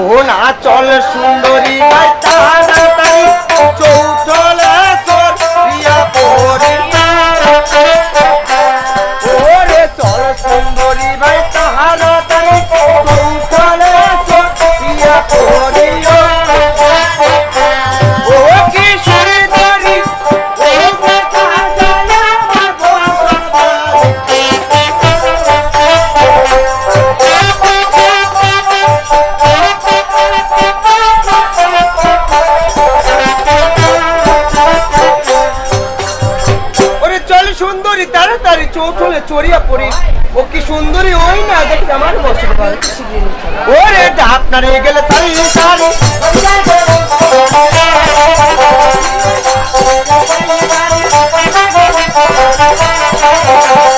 ও না চল সুন্দরী। তারি চৌথলে চড়িয়া পড়ি। ও কি সুন্দরী, ওই না দেখি আমার বসে ওরে আপনার এ গেলে তারি তারি Thank.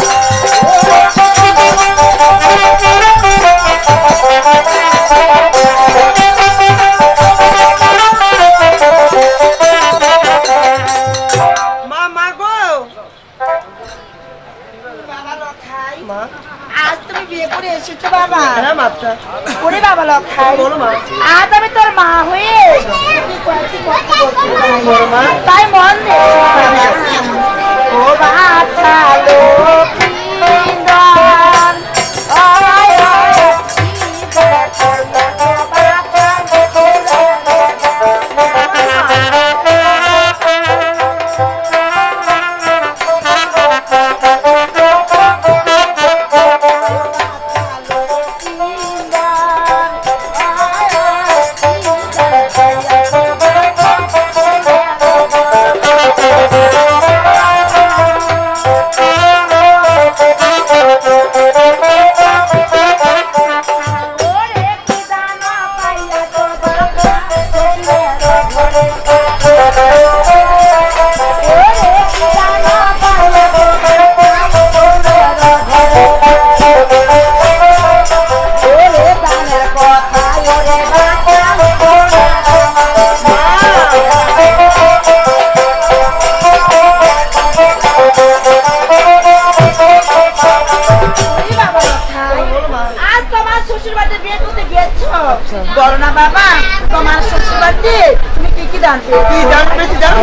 পেয়েছ বলো না বাবা তোমার শ্বশুর বাড়িতে তুমি কি কি দান পেয়েছ কি দান পেয়েছি জানো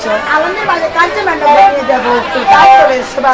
আচ্ছা আমাদের কাজে ম্যাডাম দেবো তারপরে সেবা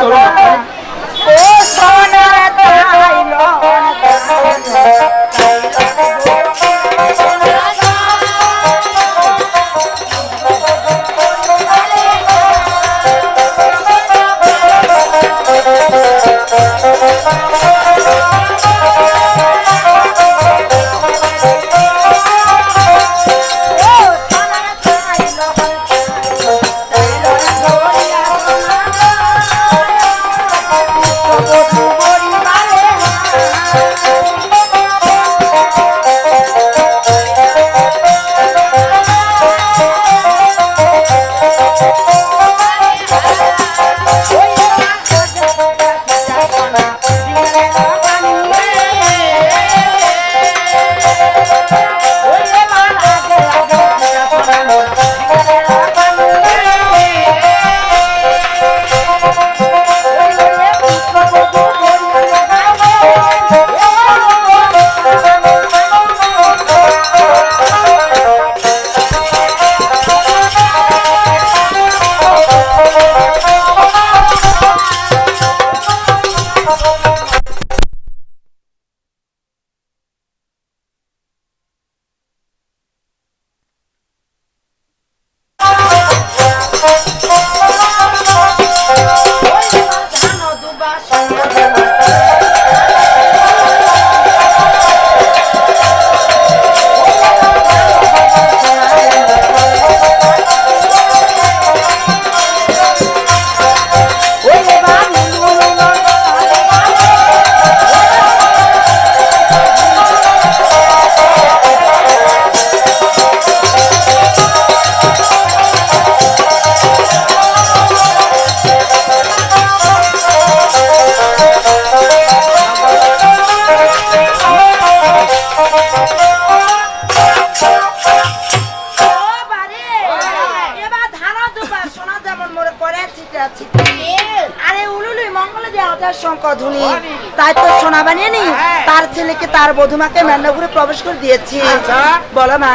তাই তো সোনা বানিয়ে নি তার ছেলেকে তার বধুমাকে মেন্নাপুরে প্রবেশ করে দিয়েছি। আচ্ছা। বলো মা।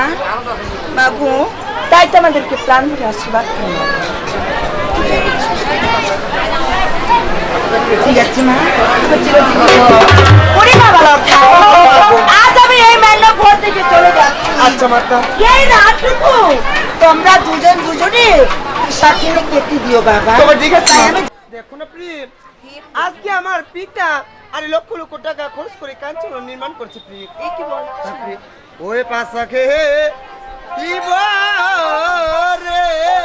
বাবু তাই তো আমাদেরকে প্রাণ ভরে আশীর্বাদ ঠিক আছে মা। ভালো আজ আমি এই মেন্নাপুর থেকে চলে যাচ্ছি। আচ্ছা মাতা। এই রাতটুকু তোমরা দুজন দুজনে সাথে কেটে দিও বাবা। ঠিক আছে তাই মা। আমি দেখো না প্রিয় আজকে আমার পিতা আর লক্ষ লক্ষ টাকা খরচ করে কাঞ্চন নির্মাণ করছে প্রিয়। এই কি বল? ওই পাশাকে কি বল রে।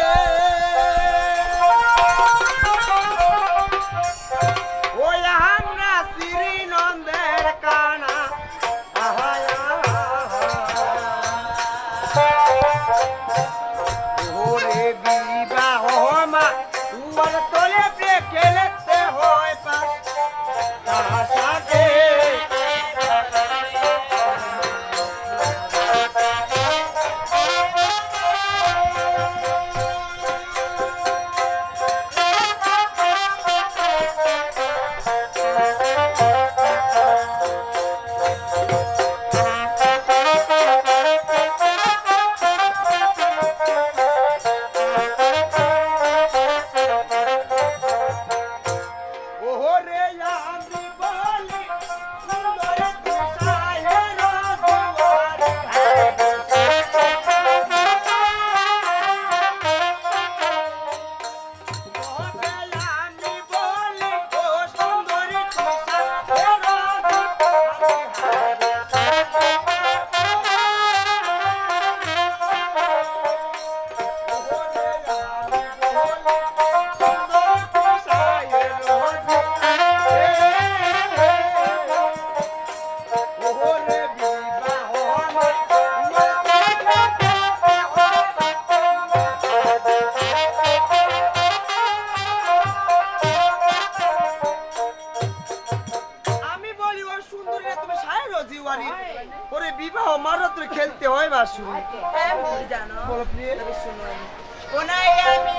ওর সুন্দরী তুমি সায় রজিওয়ারি ওরে বিবাহ মারত্র খেলতে হয় বাসু হ্যাঁ? জানো। বলো প্রিয়। শুনো ওনাই আমি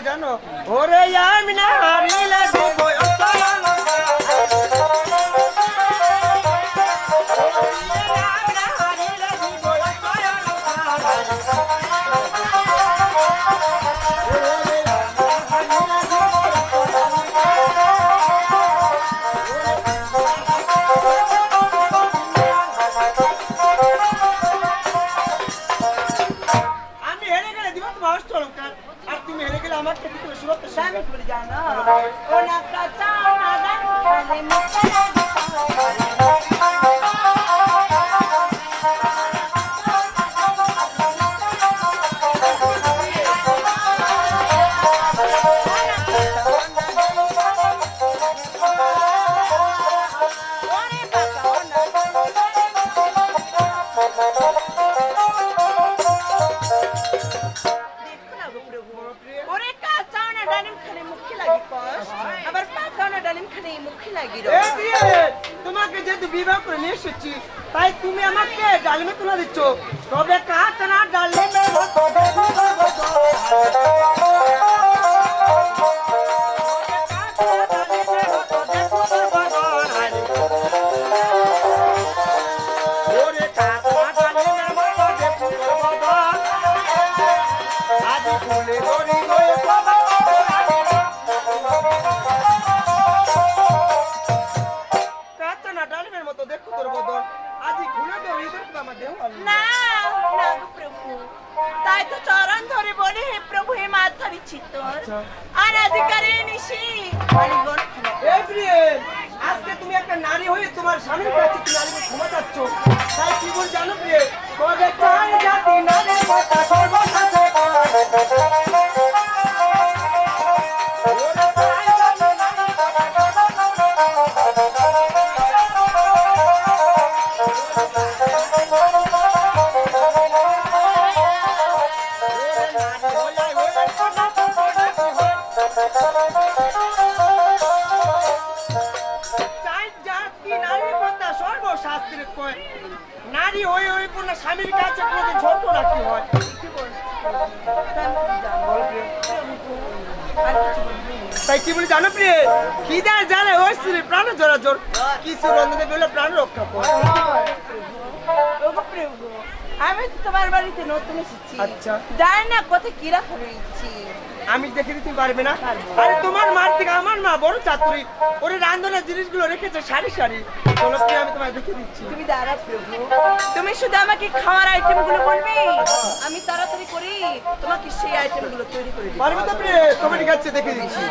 বলি জানো? ওরে আমি না হারিলে দেবো আমি হেরে গেলে দিব তোমার অষ্টলঙ্কার আর তুমি হেরে গেলে ডালিমে তুলে দিচ্ছ? অনাধিকারে নিশি। মালিকগণ এপ্রিল আজকে তুমি একটা নারী হয়ে তোমার স্বামীর কাছে তুমি নারীকে ক্ষমা কি বল জানো প্রিয় তবে চাই জাতি নারী কথা সর্বসাথে স্বামীর কাছে কোনোদিন ছোট রাখি হয়। তাই কি বলি জানো প্রিয়? খিদায় জানে ওই শ্রী প্রাণ জোরা জোর। কিছু রন্ধনে বলে প্রাণ রক্ষা কর। আমি তো তোমার বাড়িতে নতুন এসেছি। আচ্ছা। জানি না কোথায় কিরা করে আমি দেখে দিতে পারবে না। আরে তোমার মার থেকে আমার মা বড় চাতুরি। ওরে রান্ধনের জিনিসগুলো রেখেছে সারি সারি। চলো তুমি আমি তোমায় দেখে দিচ্ছি? তুমি দাঁড়া তুমি শুধু আমাকে খাওয়ার আইটেমগুলো বলবে। আমি তাড়াতাড়ি করি তোমাকে সেই আইটেমগুলো তৈরি করে দিই পারবে তো তোমার কাছে দেখে দিচ্ছি।